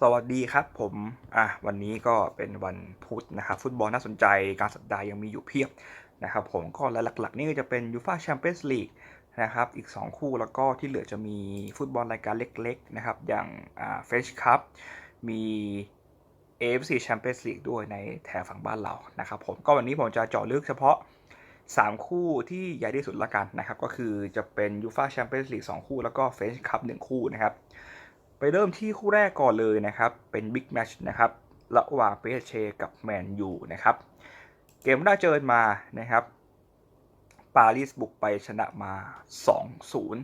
สวัสดีครับผม อะวันนี้ก็เป็นวันพุธนะครับฟุตบอลน่าสนใจการสัปดาห์ยังมีอยู่เพียบนะครับผมก็และหลักๆ นี่ก็จะเป็นยูฟาแชมเปี้ยนส์ลีกนะครับอีก 2 คู่แล้วก็ที่เหลือจะมีฟุตบอลรายการเล็กๆนะครับอย่างอ่าเฟชคัพมี AFC Champions League ด้วยในแถบฝั่งบ้านเรานะครับผมก็วันนี้ผมจะเจาะลึกเฉพาะ 3 คู่ที่ใหญ่ที่สุดละกันนะครับก็คือจะเป็นยูฟ a าแชมเปี้ยนส์ลีก2คู่แล้วก็เฟชคัพ1คู่นะครับ ไปเริ่มที่คู่แรกก่อนเลยนะครับ เป็นบิ๊กแมชนะครับ ระหว่างเปเชกับแมนยูนะครับ เกมได้เจอมานะครับ ปารีสบุกไปชนะมา 2-0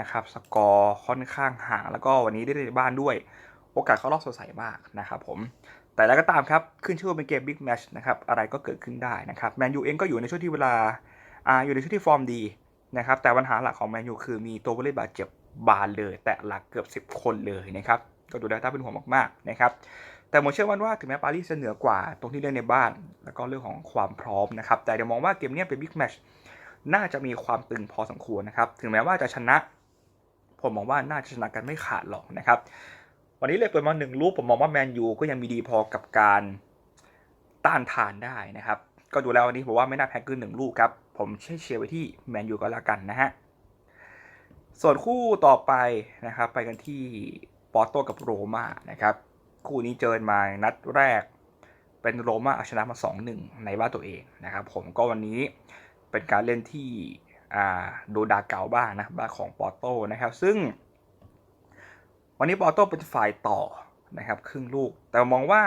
นะครับ สกอร์ค่อนข้างห่าง แล้วก็วันนี้ได้ในบ้านด้วย โอกาสเข้ารอบสดใสมากนะครับผม แต่แล้วก็ตามครับ ขึ้นชื่อว่าเป็นเกมบิ๊กแมชนะครับ อะไรก็เกิดขึ้นได้นะครับ แมนยูเองก็อยู่ในช่วงที่เวลา อ่า อยู่ในช่วงที่ฟอร์มดีนะครับ แต่ปัญหาหลักของแมนยูคือมีตัวผู้เล่นบาดเจ็บ บานเลย แต่หลักเกือบ 10 คนเลยนะครับก็ดูแล้วน่าเป็นห่วงมากๆนะครับแต่ผมเชื่อว่าถึงแม้ปารีสจะเหนือกว่าตรงที่เล่นในบ้าน แล้วก็เรื่องของความพร้อมนะครับแต่เดี๋ยวมองว่าเกมนี้เป็นบิ๊กแมชน่าจะมีความตึงพอสมควรนะครับถึงแม้ว่าจะชนะ ผมมองว่าน่าจะชนะกันไม่ขาดหรอกนะครับวันนี้เลยเปิดมาหนึ่งลูกผมมองว่าแมนยูก็ยังมีดีพอกับการต้านทานได้นะครับก็ดูแล้ววันนี้ผมว่าไม่น่าแพ้เกินหนึ่งลูกครับผมเชียร์ไว้ที่แมนยูก็แล้วกันนะฮะ ส่วนคู่ต่อไปนะครับ ไปกันที่ปอร์โตกับโรม่านะครับ คู่นี้เจอมานัดแรก เป็นโรม่าเอาชนะมา 2-1 ในบ้านตัวเองนะครับ ผมก็วันนี้เป็นการเล่นที่อ่าโดดาเกาบ้างนะบ้านของปอร์โตนะครับ ซึ่ง วันนี้ปอร์โตเป็นฝ่ายต่อนะครับ ครึ่งลูก แต่มองว่า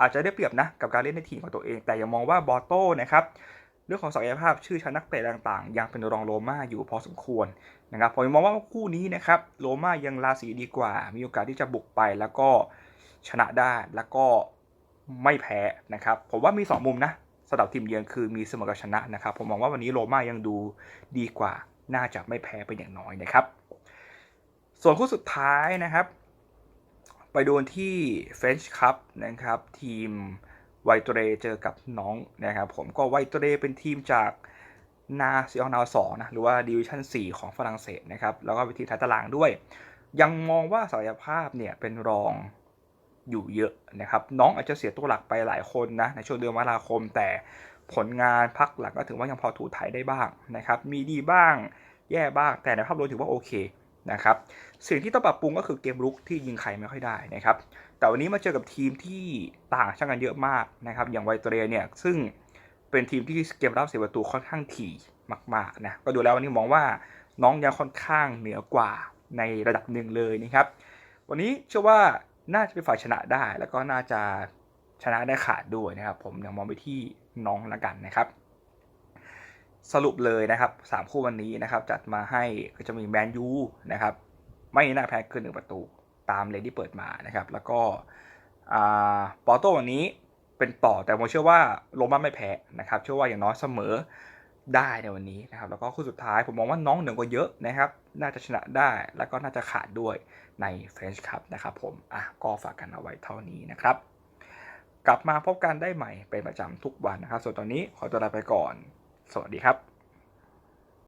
อาจจะได้เปรียบนะกับการเล่นในทีมของตัวเอง แต่ยังมองว่าบอร์โตนะครับ เรื่องของศักยภาพชื่อชั้นนักเตะต่างๆ ยังเป็นรองโรม่าอยู่พอสมควรนะครับผมมองว่าคู่นี้นะครับโรม่ายังราศีดีกว่า มีโอกาสที่จะบุกไปแล้วก็ชนะได้แล้วก็ไม่แพ้นะครับผมว่ามี 2 มุมนะสำหรับทีมเยือนคือมีเสมอกับชนะนะครับผมมองว่าวันนี้โรม่ายังดูดีกว่า น่าจะไม่แพ้เป็นอย่างน้อยนะครับ ส่วนคู่สุดท้ายนะครับ ไปโดนที่เฟรนช์คัพนะครับทีม ไวโตเรเจอกับน้องนะครับผมก็ไวโตเรเป็นทีมจากนาซีออนาวสองนะหรือว่าดิวิชั่น4 ของฝรั่งเศสนะครับแล้วก็เป็นทีมท้ายตารางด้วย ยังมองว่าศักยภาพเนี่ยเป็นรองอยู่เยอะนะครับน้องอาจจะเสียตัวหลักไปหลายคนนะในช่วงเดือนมกราคม แต่ผลงานพักหลักก็ถือว่ายังพอถูถ่ายได้บ้างนะครับมีดีบ้างแย่บ้างแต่ในภาพรวมถือว่าโอเค นะครับสิ่งที่ต้องปรับปรุงก็คือเกมรุกที่ยิงใครไม่ค่อยได้นะครับแต่วันนี้มาเจอกับทีมที่ต่างช่างกันเยอะมากนะครับอย่างไวโตเรียเนี่ยซึ่งเป็นทีมที่เกมรับเสียประตูค่อนข้างถี่มากๆนะก็ดูแล้ววันนี้มองว่าน้องยังค่อนข้างเหนือกว่าในระดับหนึ่งเลยนะครับวันนี้เชื่อว่าน่าจะเป็นฝ่ายชนะได้ แล้วก็น่าจะชนะได้ขาดด้วยนะครับ ผมยังมองไปที่น้องละกันนะครับ สรุปเลยนะครับสามคู่วันนี้นะครับ จัดมาให้ก็จะมีแมนยูนะครับ ไม่น่าแพ้เกินหนึ่งประตูตามเลนที่เปิดมานะครับ แล้วก็ปอโต้วันนี้เป็นต่อแต่ผมเชื่อว่าโรม่าไม่แพ้นะครับ เชื่อว่าอย่างน้อยเสมอได้ในวันนี้นะครับ แล้วก็คู่สุดท้ายผมมองว่าน้องเหนือกว่าเยอะนะครับ น่าจะชนะได้แล้วก็น่าจะขาดด้วยในเฟรนช์คัพนะครับผมอะก็ฝากกันเอาไว้เท่านี้นะครับ กลับมาพบกันได้ใหม่เป็นประจำทุกวันนะครับ ส่วนตอนนี้ขอตัวลาไปก่อน สวัสดีครับ